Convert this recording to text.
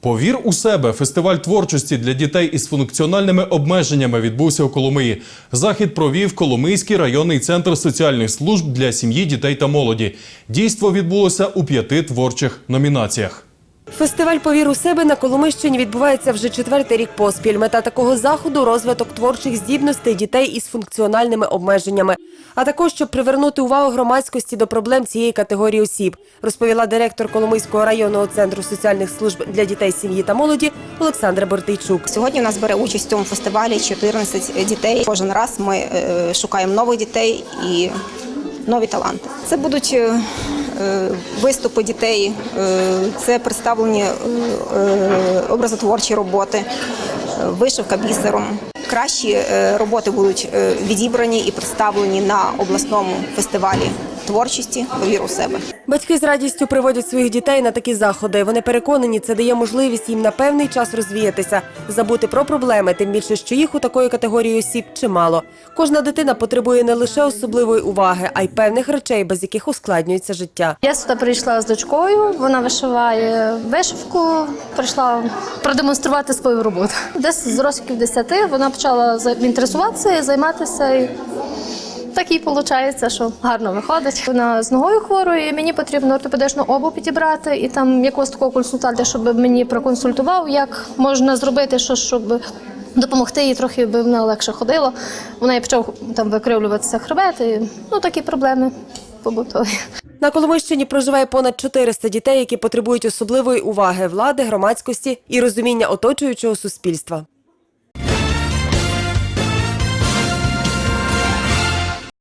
Повір у себе. Фестиваль творчості для дітей із функціональними обмеженнями відбувся у Коломиї. Захід провів Коломийський районний центр соціальних служб для сім'ї, дітей та молоді. Дійство відбулося у п'яти творчих номінаціях. Фестиваль Повір у себе на Коломищині відбувається вже четвертий рік поспіль. Мета такого заходу розвиток творчих здібностей дітей із функціональними обмеженнями, а також щоб привернути увагу громадськості до проблем цієї категорії осіб, розповіла директор Коломийського районного центру соціальних служб для дітей, сім'ї та молоді Олександра Бортийчук. Сьогодні у нас бере участь в цьому фестивалі 14 дітей. Кожен раз ми е, шукаємо нових дітей і нові таланти. Це будуть е, виступи дітей, е, це представлені е, е, образотворчі роботи, е, вишивка бісером. Кращі е, роботи будуть е, відібрані і представлені на обласному фестивалі творчості «Повір у себе. Батьки з радістю приводять своїх дітей на такі заходи. Вони переконані, це дає можливість їм на певний час розвіятися, забути про проблеми, тим більше, що їх у такої категорії осіб чимало. Кожна дитина потребує не лише особливої уваги, а й певних речей, без яких ускладнюється життя. Я сюди прийшла з дочкою, вона вишиває вишивку, прийшла продемонструвати свою роботу. Десь з років 10 вона почала інтересуватися і займатися. Так і виходить, що гарно виходить. Вона з ногою хворою, і мені потрібно ортопедичну обувь підібрати, і там якогось такого консультанта, щоб мені проконсультував, як можна зробити, що щоб допомогти їй трохи, би вона легше ходила. Вона і почав там викривлюватися хребет, і ну такі проблеми побутові. На Коломийщині проживає понад 400 дітей, які потребують особливої уваги влади, громадськості і розуміння оточуючого суспільства.